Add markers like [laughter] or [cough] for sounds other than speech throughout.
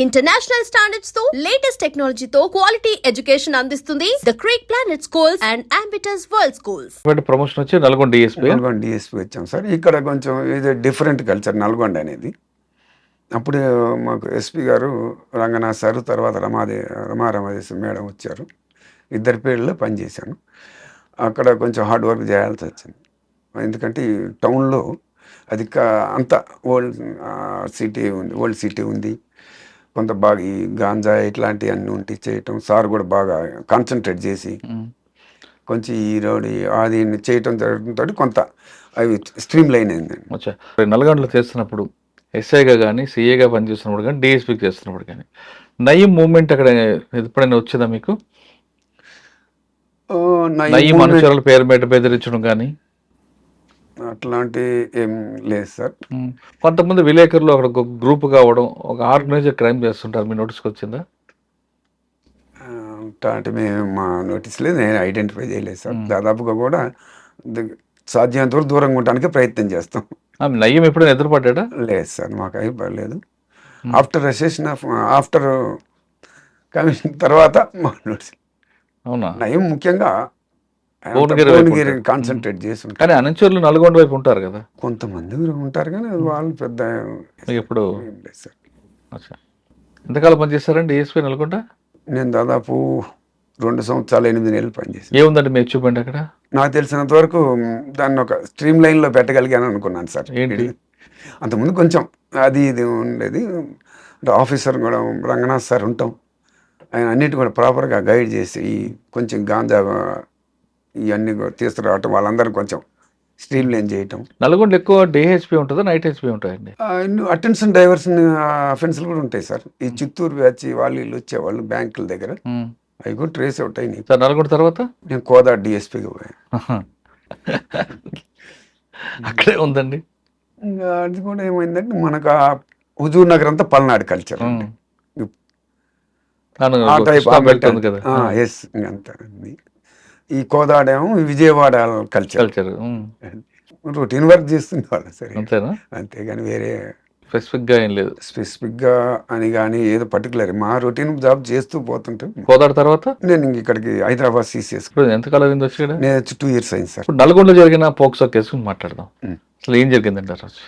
International స్టాండర్డ్స్తో latest టెక్నాలజీతో quality education అందిస్తుంది the creek planet schools and ambitious world schools promotion వచ్చి Nalgonda DSP Nalgonda DSP వచ్చాం సార్. ఇక్కడ కొంచెం ఇది డిఫరెంట్ కల్చర్ నల్గొండ అనేది. అప్పుడు మాకు ఎస్పీ గారు రంగనాథ్ సారు తర్వాత రమాదే రమా రమాదేశం మేడం వచ్చారు. ఇద్దరి పేర్లలో పనిచేశాను అక్కడ కొంచెం హార్డ్ వర్క్ చేయాల్సి వచ్చింది. ఎందుకంటే ఈ టౌన్లో అది అంత ఓల్డ్ సిటీ ఉంది ఓల్డ్ సిటీ ఉంది. కొంత బాగా ఈ గాంజా ఇట్లాంటివి అన్నీ ఉంటే చేయటం సార్ కూడా బాగా కాన్సన్ట్రేట్ చేసి కొంచెం ఈ రోడ్ అది చేయటం జరగడంతో కొంత అవి స్ట్రీమ్ లైన్ అయిందండి నల్గొండలో చేస్తున్నప్పుడు ఎస్ఐగా కానీ సిఏగా పనిచేస్తున్నప్పుడు కానీ డిఎస్పీకి చేస్తున్నప్పుడు కానీ నయం మూమెంట్ అక్కడ ఎప్పుడైనా వచ్చిందా మీకు? నయం అనుచరుల పేరు మీద బెదిరించడం కానీ అట్లాంటి ఏం లేదు సార్. కొంతమంది విలేకరులు అక్కడ ఒక గ్రూప్ కావడం ఒక ఆర్గనైజర్ క్రైమ్ చేస్తుంటారు. మీ నోటీస్కి వచ్చిందా? అట్లాంటి మేము మా నోటీస్ లేదు నేను ఐడెంటిఫై చేయలేదు సార్. దాదాపుగా కూడా సాధ్యమైనంత వరకు దూరంగా ఉండడానికి ప్రయత్నం చేస్తాం. నయ్యం ఎప్పుడైనా ఎదురుపడ్డా లేదు సార్ మాకు అయి పర్లేదు after accession of after commission తర్వాత మా నోటీస్. అవునా? నయం ముఖ్యంగా భువనగిరి. కాన్సన్ట్రేట్ చేసి కానీ అనుచరులు నల్గొండ వైపు ఉంటారు కదా? కొంతమంది ఉంటారు కానీ వాళ్ళు పెద్ద ఎప్పుడు ఎంతకాలం పనిచేస్తారండి డిఎస్పీ నల్గొండ? నేను దాదాపు రెండు సంవత్సరాలు ఎనిమిది నెలలు పనిచేశాను ఏముందండి మీ అచీవ్మెంట్ అక్కడ? నాకు తెలిసినంత వరకు దాన్ని ఒక స్ట్రీమ్ లైన్లో పెట్టగలిగాను అనుకున్నాను సార్. ఏంటి? అంతకుముందు కొంచెం అది ఇది ఉండేది. అంటే ఆఫీసర్ కూడా రంగనాథ్ సార్ ఉంటాం. ఆయన అన్నిటి కూడా ప్రాపర్గా గైడ్ చేసి కొంచెం గాంజా ఇవన్నీ తీసుకురావటం వాళ్ళందరూ కొంచెం స్ట్రీమ్ లైన్ చేయటం. నల్గొండ ఎక్కువ డే హెచ్పి ఉంటుందా నైట్ హెచ్పి ఉంటాయండి? అటెన్షన్ డైవర్షన్ అఫెన్స్లు కూడా ఉంటాయి సార్. ఈ చిత్తూరు బ్యాచ్ వాళ్ళు వీళ్ళు వచ్చేవాళ్ళు బ్యాంకుల దగ్గర. అవి కూడా ట్రేస్ అవుట్ అయినాయి సార్ నల్గొండ తర్వాత? నేను కోదా డిఎస్పీకి పోయాను. అక్కడే ఉందండి? ఇంకా అది కూడా ఏమైందంటే మనకు ఆ హుజూర్ నగర్ అంతా పల్నాడు కల్చర్ ఆ టైప్ ఎస్ అంతా. ఈ కోదాడేమో Vijayawada culture culture routine work చేస్తుండేవాళ్ళు సరే అంతేనా? అంతేగాని వేరే స్పెసిఫిక్గా ఏం లేదు. స్పెసిఫిక్గా అని కానీ ఏదో పర్టికులర్ మా రొటీన్ జాబ్ చేస్తూ పోతుంటే కోదాడ తర్వాత? నేను ఇంక ఇక్కడికి హైదరాబాద్ సీసీఎస్ ఇప్పుడు ఎంతకాలం అయింది వచ్చి నేను వచ్చి టూ ఇయర్స్ అయింది సార్. నల్గొండలో జరిగిన పోక్సో కేసు మాట్లాడదాం. అసలు ఏం జరిగిందండి ఆ రోజు?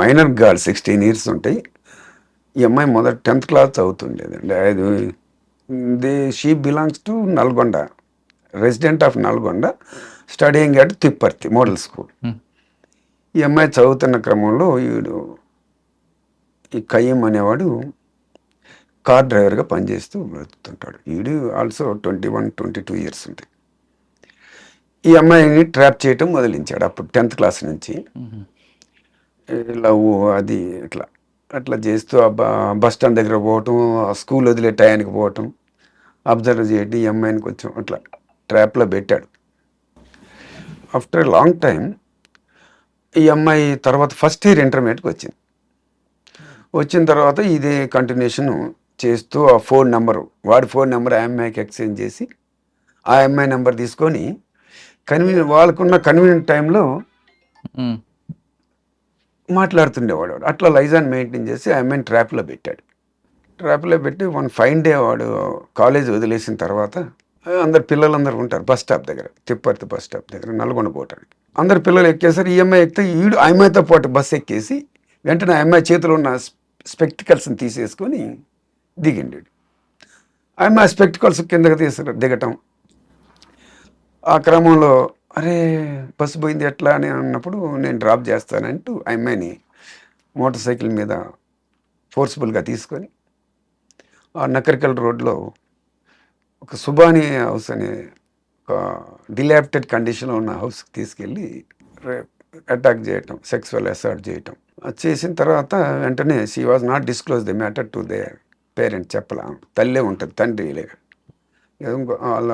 మైనర్ గర్ల్ సిక్స్టీన్ ఇయర్స్ ఉంటాయి. ఈ అమ్మాయి మొదటి టెన్త్ క్లాస్ చదువుతుండేదండి. అది they she belongs to Nalgonda. Resident of Nalgonda studying at Tipparthi model school um. ఈ అమ్మాయి చదువుతున్న క్రమంలో వీడు ఈ కయ్యం అనేవాడు కార్ డ్రైవర్గా పనిచేస్తూ బ్రతుకుతుంటాడు. వీడు also twenty one twenty two years ఉంటాయి. ఈ అమ్మాయిని ట్రాప్ చేయటం మొదలించాడు. అప్పుడు టెన్త్ క్లాస్ నుంచి. లవ్ అది ఇట్లా. అట్లా చేస్తూ బస్ స్టాండ్ దగ్గర పోవటం ఆ స్కూల్ వదిలే టయానికి పోవటం అబ్జర్వ్ చేయడం ఈ అమ్మాయిని కొంచెం అట్లా ట్రాప్లో పెట్టాడు. ఆఫ్టర్ లాంగ్ టైం ఈ అమ్మాయి తర్వాత ఫస్ట్ ఇయర్ ఇంటర్మీడియట్కి వచ్చింది. వచ్చిన తర్వాత ఇదే కంటిన్యూషన్ చేస్తూ ఆ ఫోన్ నెంబరు వాడి ఫోన్ నెంబర్ ఆ అమ్మాయికి ఎక్స్చేంజ్ చేసి ఆ అమ్మాయి నెంబర్ తీసుకొని కన్వీనియంట్ వాళ్ళకున్న కన్వీనియంట్ టైంలో. మాట్లాడుతుండేవాడు వాడు. అట్లా లైజాన్ మెయింటైన్ చేసి ఆ అమ్మాయిని ట్రాప్లో పెట్టాడు. ట్రాప్లో పెట్టి వన్ ఫైన్ డే వాడు కాలేజ్ వదిలేసిన తర్వాత అందరు పిల్లలందరూ ఉంటారు బస్ స్టాప్ దగ్గర తిప్పర్తి బస్ స్టాప్ దగ్గర నల్గొండ పోవటానికి. అందరు పిల్లలు ఎక్కేసరి ఈ అమ్మాయి ఎక్కితే ఈడు అమ్మాయితో పాటు బస్ ఎక్కేసి వెంటనే ఆ అమ్మాయి చేతిలో ఉన్న స్పెక్టికల్స్ని తీసేసుకొని దిగిండు అమ్మాయి స్పెక్టికల్స్ కిందకి తీసి దిగటం. ఆ క్రమంలో అరే బస్సు పోయింది ఎట్లా అని అన్నప్పుడు నేను డ్రాప్ చేస్తానంటూ ఆ అమ్మాయిని మోటార్ సైకిల్ మీద ఫోర్స్ఫుల్గా తీసుకొని ఆ నకరికల్ రోడ్లో ఒక సుబాని హౌస్ అనే ఒక డిలాప్టెడ్ కండిషన్లో ఉన్న హౌస్కి తీసుకెళ్ళి అటాక్ చేయటం సెక్సువల్ అసాల్ట్ చేయటం. అది చేసిన తర్వాత వెంటనే she was not disclose the matter to their parent చెప్పలా. తల్లే ఉంటుంది తండ్రి లేక వాళ్ళ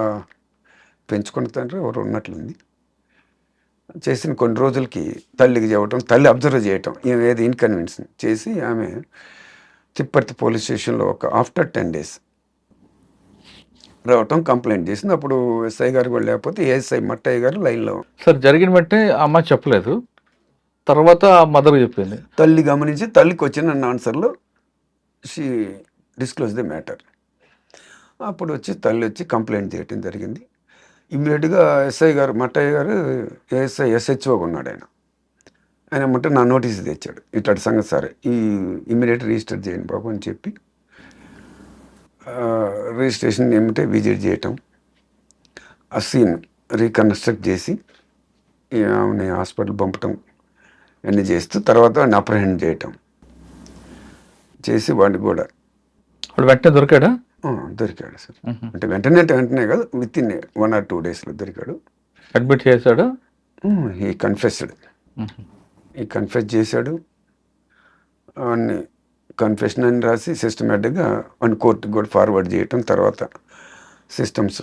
పెంచుకున్న తండ్రి ఎవరు ఉన్నట్లుంది. చేసిన కొన్ని రోజులకి తల్లికి చెప్పటం తల్లి అబ్జర్వ్ చేయటం ఏది ఇన్కన్వీనియన్స్ చేసి ఆమె తిప్పర్తి పోలీస్ స్టేషన్లో ఒక ఆఫ్టర్ టెన్ డేస్ రావటం కంప్లైంట్ చేసింది. అప్పుడు ఎస్ఐ గారు కూడా లేకపోతే ఏఎస్ఐ మట్టయ్య గారు లైన్లో సార్ జరిగిన వెంటనే ఆ అమ్మాయి చెప్పలేదు. తర్వాత ఆ మదర్ చెప్పింది. తల్లి గమనించి తల్లికి వచ్చిన ఆన్సర్లో షీ డిస్క్లోజ్ ది మ్యాటర్. అప్పుడు వచ్చి తల్లి వచ్చి కంప్లైంట్ చేయటం జరిగింది. ఇమ్మీడియట్గా ఎస్ఐ గారు మట్టయ్య గారు ఏఎస్ఐ ఎస్హెచ్ఓగా ఉన్నాడు ఆయన. ఆయన ఏమంటే నా నోటీస్ తెచ్చాడు. ఇట్లాంటి సంగతి సరే ఈ ఇమ్మీడియట్ రిజిస్టర్ చేయండి బాబు అని చెప్పి రిజిస్ట్రేషన్ ఏమిటే విజిట్ చేయటం ఆ సీన్ రీకన్స్ట్రక్ట్ చేసి ఆమెని హాస్పిటల్ పంపటం అన్నీ చేస్తూ తర్వాత వాడిని అప్రహెండ్ చేయటం చేసి వాడిని కూడా. వాడు వెంటనే దొరికాడా? దొరికాడు సార్. అంటే వెంటనే అంటే వెంటనే కాదు within one or two డేస్లో దొరికాడు. అడ్మిట్ చేశాడు? ఈ కన్ఫెస్డ్ ఈ కన్ఫెస్ చేశాడు. వాడిని కన్ఫెషన్ అని రాసి సిస్టమేటిక్గా వాడిని కోర్టుకి కూడా ఫార్వర్డ్ చేయటం తర్వాత సిస్టమ్స్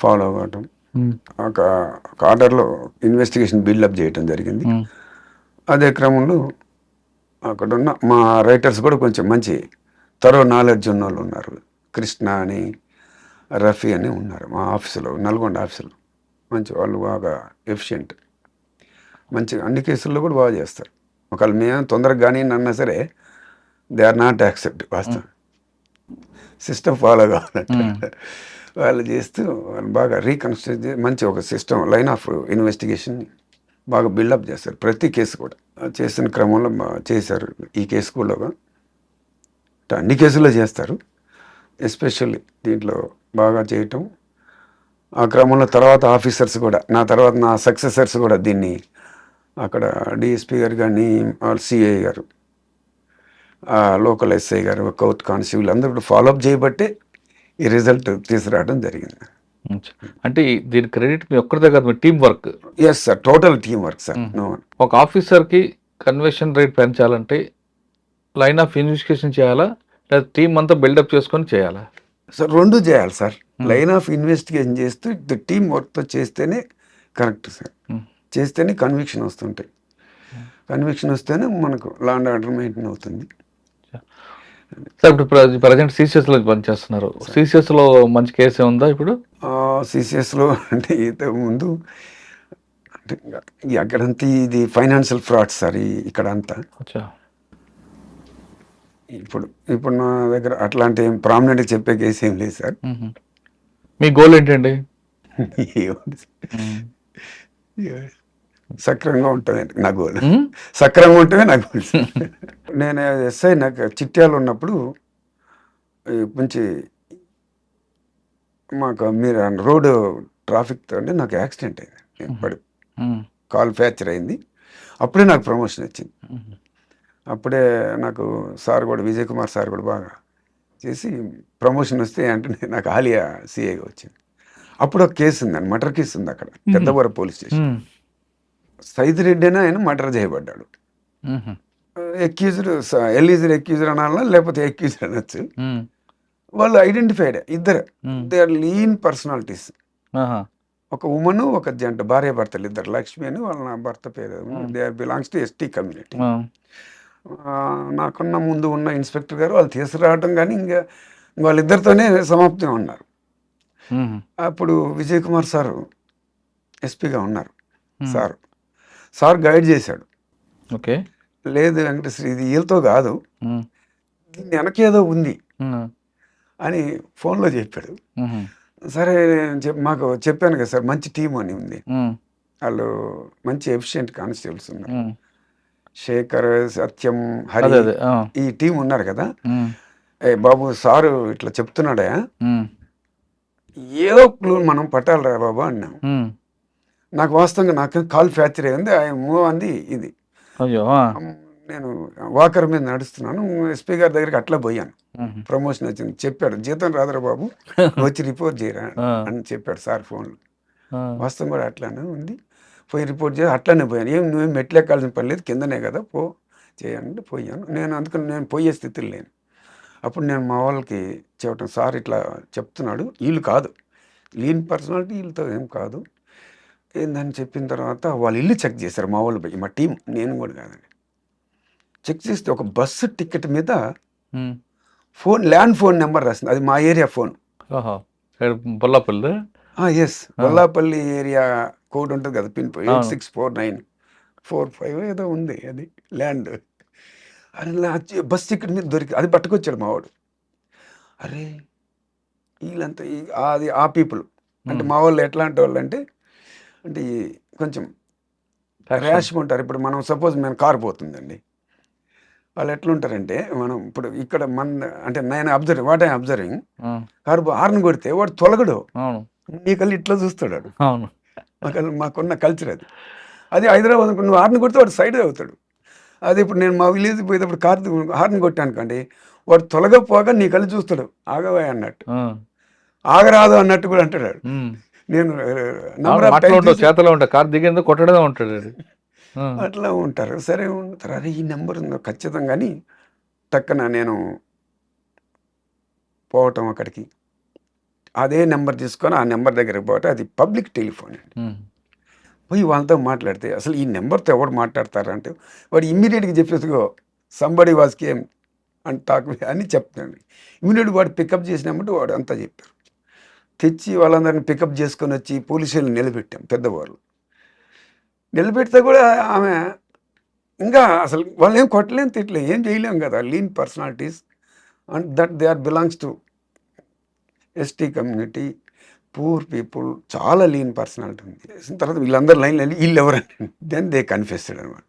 ఫాలో అవ్వటం. ఒక ఒక ఆర్డర్లో ఇన్వెస్టిగేషన్ బిల్డప్ చేయటం జరిగింది. అదే క్రమంలో అక్కడ ఉన్న మా రైటర్స్ కూడా కొంచెం మంచి తరో నాలెడ్జ్ ఉన్న వాళ్ళు ఉన్నారు. కృష్ణ అని రఫీ అని ఉన్నారు మా ఆఫీసులో నల్గొండ ఆఫీసులో మంచి వాళ్ళు బాగా ఎఫిషియెంట్ మంచి అన్ని కేసుల్లో కూడా బాగా చేస్తారు. ఒకవేళ మేము తొందరగా కానీ అన్నా సరే దే ఆర్ నాట్ యాక్సెప్ట్ వాస్తవం సిస్టమ్ ఫాలో కావాలంటే వాళ్ళు చేస్తూ వాళ్ళు బాగా రీకన్స్ట్రక్ట్ చేసి మంచి ఒక సిస్టమ్ లైన్ ఆఫ్ ఇన్వెస్టిగేషన్ బాగా బిల్డప్ చేస్తారు. ప్రతి కేసు కూడా. చేసిన క్రమంలో చేశారు. ఈ కేసు కూడా అన్ని కేసుల్లో చేస్తారు. ఎస్పెషల్లీ దీంట్లో బాగా చేయటం. ఆ క్రమంలో తర్వాత ఆఫీసర్స్ కూడా నా తర్వాత నా సక్సెసర్స్ కూడా దీన్ని అక్కడ డిఎస్పీ గారు కానీ సిఐ గారు లోకల్ ఎస్ఐ గారు కోర్ట్ కానిస్టేబుల్ అందరూ కూడా ఫాలోఅప్ చేయబట్టే ఈ రిజల్ట్ తీసుకురావడం జరిగింది. అంటే దీని క్రెడిట్ మీ ఒక్కరి దగ్గర మీ team work yes sir total team work sir ఒక ఆఫీసర్కి కన్వర్షన్ రేట్ పెంచాలంటే లైన్ ఆఫ్ ఇన్వెస్టిగేషన్ చేయాలా? లేదా టీం అంతా బిల్డప్ చేసుకొని చేయాలా? సార్ రెండు చేయాలి సార్ లైన్ ఆఫ్ ఇన్వెస్టిగేషన్ చేస్తూ టీమ్ వర్క్తో చేస్తేనే కరెక్ట్ సార్. చేస్తేనే కన్విక్షన్ వస్తుంటాయి. కన్విక్షన్ వస్తేనే మనకు లాండ్ ఆర్డర్ మెయింటైన్ అవుతుంది. సార్ ఇప్పుడు ప్రజెంట్ సిసిఎస్లో పనిచేస్తున్నారు. సిసిఎస్లో మంచి కేసు ఉందా ఇప్పుడు? సిసిఎస్లో అంటే ఇంతకు ముందు అక్కడంతా ఇది ఫైనాన్షియల్ ఫ్రాడ్ సార్ ఇక్కడ అంతా ఇప్పుడు ఇప్పుడు నా దగ్గర అట్లాంటి ఏం ప్రామినెంట్గా చెప్పే కేసు ఏం లేదు సార్. మీ గోల్ ఏంటండి? ఏముంది? సక్రంగా ఉంటుంది నా గోల్? సక్రంగా ఉంటేనే నాకు గోల్ సార్. [laughs] నేను ఎస్ఐ నాకు చిట్యాలు ఉన్నప్పుడు మంచి మాకు మీరు రోడ్డు ట్రాఫిక్ తోటి నాకు యాక్సిడెంట్ అయింది నేను పడి మ్మ్. కాల్ ఫ్రాక్చర్ అయింది అప్పుడే నాకు ప్రమోషన్ వచ్చింది. అప్పుడే నాకు సార్ కూడా విజయ్ కుమార్ సార్ కూడా బాగా చేసి ప్రమోషన్ వస్తే అంటే నాకు ఆలియా సిఐగా వచ్చింది అప్పుడు ఒక కేసు ఉందండి మర్డర్ కేసు ఉంది అక్కడ పెద్దవర పోలీస్ స్టేషన్. సైద్ రెడ్డి అని ఆయన మర్డర్ చేయబడ్డాడు. ఎక్యూజర్ ఎల్ఈజర్ ఎక్యూజర్ అనాలా లేకపోతే ఎక్యూజర్ అనొచ్చు. వాళ్ళు ఐడెంటిఫైడ్ ఇద్దరు. They are lean personalities. ఒక ఉమెన్ ఒక జంట భార్య భర్తలు ఇద్దరు లక్ష్మి అని వాళ్ళ నా భర్త పేరు they are belongs to ST community. నాకన్నా ముందు ఉన్న ఇన్స్పెక్టర్ గారు వాళ్ళు తీసుకురావటం కానీ ఇంకా వాళ్ళిద్దరితోనే సమాప్తం ఉన్నారు. అప్పుడు విజయ్ కుమార్ సారు ఎస్పీగా ఉన్నారు. సార్ సార్ గైడ్ చేశాడు ఓకే లేదు వెంకటేశ్వరి ఇది వీళ్ళతో కాదు మ్మ్. దీని వెనకేదో ఉంది. అని ఫోన్లో చెప్పాడు. సరే మాకు చెప్పాను కదా సార్ మంచి టీం అని ఉంది. వాళ్ళు మంచి ఎఫిషియెంట్ కానిస్టేబుల్స్ ఉన్నారు. శేఖర్ సత్యం హరి. ఈ టీం ఉన్నారు కదా బాబు సారు ఇట్లా చెప్తున్నాడా. ఏదో క్లూ మనం పట్టాలిరా బాబు అన్నాం. నాకు వాస్తవంగా నాకు కాల్ ఫ్రాక్చర్ అయింది ఆయన మూవ్ అంది ఇది. అయ్యో. నేను వాకర్ మీద నడుస్తున్నాను ఎస్పీ గారి దగ్గరికి అట్లా పోయాను. ప్రమోషన్ వచ్చింది. చెప్పాడు జీతం రాదురా బాబు [laughs] వచ్చి రిపోర్ట్ చేయరా. అని చెప్పాడు సార్ ఫోన్లో. వాస్తవం కూడా అట్లానే ఉంది. పోయి రిపోర్ట్ చేసి అట్లానే పోయాను. ఏం నువ్వేం మెట్లెక్కాల్సిన పని లేదు కిందనే కదా పో చేయండి పోయాను. నేను అందుకని నేను పోయే స్థితిలో లేను. అప్పుడు నేను మా వాళ్ళకి చెప్పటం సార్ ఇట్లా చెప్తున్నాడు వీళ్ళు కాదు. లీన్ పర్సనాలిటీ వీళ్ళతో ఏం కాదు. ఏందని చెప్పిన తర్వాత వాళ్ళు ఇల్లు చెక్ చేశారు మా వాళ్ళు మా టీం. నేను కూడా కాదండి. చెక్ చేస్తే ఒక బస్సు టికెట్ మీద. ఫోన్ ల్యాండ్ ఫోన్ నెంబర్ రాసింది. అది మా area phone. Bollapalli? Yes Bollapalli area code ఉంటుంది కదా pin eight. Six four nine. Four five ఏదో ఉంది అది ల్యాండ్. అది బస్ టికెట్ మీద దొరికి అది పట్టుకొచ్చాడు మావాడు అరే వీళ్ళంతా ఈ- అది ఆ పీపుల్. అంటే. మా వాళ్ళు ఎట్లాంటి వాళ్ళు అంటే అంటే కొంచెం ర్యాష్గా ఉంటారు. ఇప్పుడు మనం సపోజ్ మన కారు పోతుందండి. వాళ్ళు ఎట్లుంటారంటే మనం ఇప్పుడు ఇక్కడ మన అంటే నేను observe what I observing car horn కొడితే వాడు తొలగడు. నీ కళ్ళు ఇట్లా చూస్తాడు. అవును. మాకు మాకున్న కల్చర్ అది. అది హైదరాబాద్ నువ్వు హార్న్ కొడితే వాడు సైడ్ అవుతాడు. అది ఇప్పుడు నేను మా విలేజ్ పోయేటప్పుడు కారు హార్న్ కొట్టాను అనుకోండి వాడు తొలగపోగా నీ కళ్ళు చూస్తాడు. ఆగవా అన్నట్టు. ఆగరాదు అన్నట్టు కూడా అంటాడు. నేను చేతలో ఉంటావు కారు దిగేందుకు కొట్టడమే ఉంటాడు అట్లా ఉంటారు. సరే ఉంటారు. అరే ఈ నెంబర్ ఉందో ఖచ్చితంగా టక్కన నేను పోవటం అక్కడికి. అదే నెంబర్ తీసుకొని ఆ నెంబర్ దగ్గరికి పోవటం. అది పబ్లిక్ టెలిఫోన్ అండి. పోయి వాళ్ళతో మాట్లాడితే అసలు ఈ నెంబర్తో ఎవరు మాట్లాడతారు అంటే వాడు ఇమ్మీడియట్గా చెప్పేసుకో somebody was came and talk అని చెప్తాడు. ఇమ్మీడియట్ వాడు పికప్ చేసినామంటే వాడు అంతా చెప్పారు తెచ్చి వాళ్ళందరిని పికప్ చేసుకొని వచ్చి పోలీసులను నిలబెట్టాం పెద్దవాళ్ళు. నిలబెడితే కూడా ఆమె ఇంకా అసలు వాళ్ళు ఏం కొట్టలేం తిట్టలేం ఏం చేయలేం కదా. Lean personalities and that they are belongs to ST community. Poor people చాలా లీన్ పర్సనాలిటీ ఉంది. తర్వాత వీళ్ళందరూ లైన్ వెళ్ళి వీళ్ళు ఎవరండి దెన్ దే కన్ఫెస్టెడ్ అనమాట.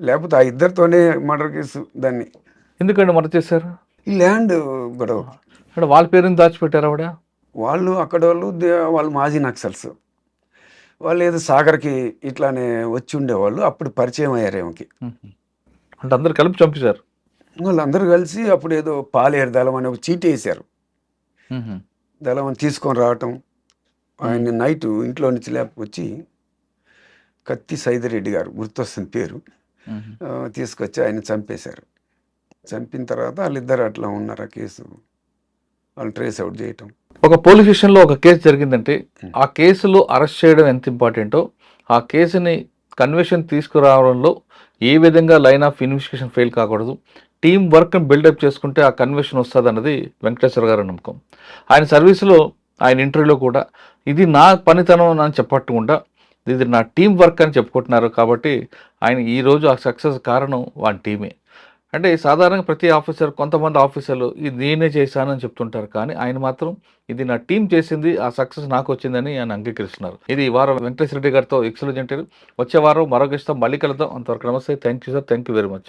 లేకపోతే ఆ ఇద్దరితోనే మర్డర్ కేసు దాన్ని. ఎందుకండి మరత చేశారు? ఈ ల్యాండ్ గొడవ. వాళ్ళ పేరుని దాచిపెట్టారు ఆవిడ? వాళ్ళు అక్కడ వాళ్ళు వాళ్ళు మాజీ నక్సల్స్. వాళ్ళు ఏదో సాగర్కి ఇట్లానే వచ్చి ఉండేవాళ్ళు అప్పుడు పరిచయం అయ్యారు ఏమకి. అంటే అందరు కలిపి చంపేశారు? వాళ్ళందరూ కలిసి అప్పుడు ఏదో పాలేరు దళం అనే ఒక చీటీ వేశారు. దళం తీసుకొని రావటం. ఆయన నైట్ ఇంట్లో నుంచి లేకపోచ్చి కత్తి సైదిరెడ్డి గారు గుర్తొస్తుంది పేరు. తీసుకొచ్చి ఆయన చంపేశారు. చంపిన తర్వాత వాళ్ళిద్దరు అట్లా ఉన్నారు ఆ కేసు. వాళ్ళు ట్రేస్ అవుట్ చేయటం. ఒక పోలీస్ స్టేషన్లో ఒక కేసు జరిగిందంటే ఆ కేసులో అరెస్ట్ చేయడం ఎంత ఇంపార్టెంటో ఆ కేసుని కన్వెషన్ తీసుకురావడంలో ఏ విధంగా లైన్ ఆఫ్ ఇన్వెస్టిగేషన్ ఫెయిల్ కాకూడదు టీం వర్క్ని బిల్డప్ చేసుకుంటే ఆ కన్వెషన్ వస్తుంది అన్నది వెంకటేశ్వర గారి నమ్మకం. ఆయన సర్వీసులో ఆయన ఇంటర్వ్యూలో కూడా ఇది నా పనితనం అని చెప్పట్టుకుండా ఇది నా టీం వర్క్ అని చెప్పుకుంటున్నారు కాబట్టి ఆయన ఈ రోజు ఆ సక్సెస్ కారణం వాని టీమే. అంటే సాధారణంగా ప్రతి ఆఫీసర్ కొంతమంది ఆఫీసర్లు ఇది నేనే చేశానని చెప్తుంటారు. కానీ ఆయన మాత్రం ఇది నా టీం చేసింది ఆ సక్సెస్ నాకు వచ్చిందని ఆయన అంగీకరిస్తున్నారు. ఇది ఈ వారం వెంకటేశ్వర రెడ్డి గారితో ఎక్సలెంట్ వచ్చే వారం మరొక ఇష్టం మళ్ళీ కలుద్దాం. అంతవరకు నమస్తే. Thank you sir. Thank you very much.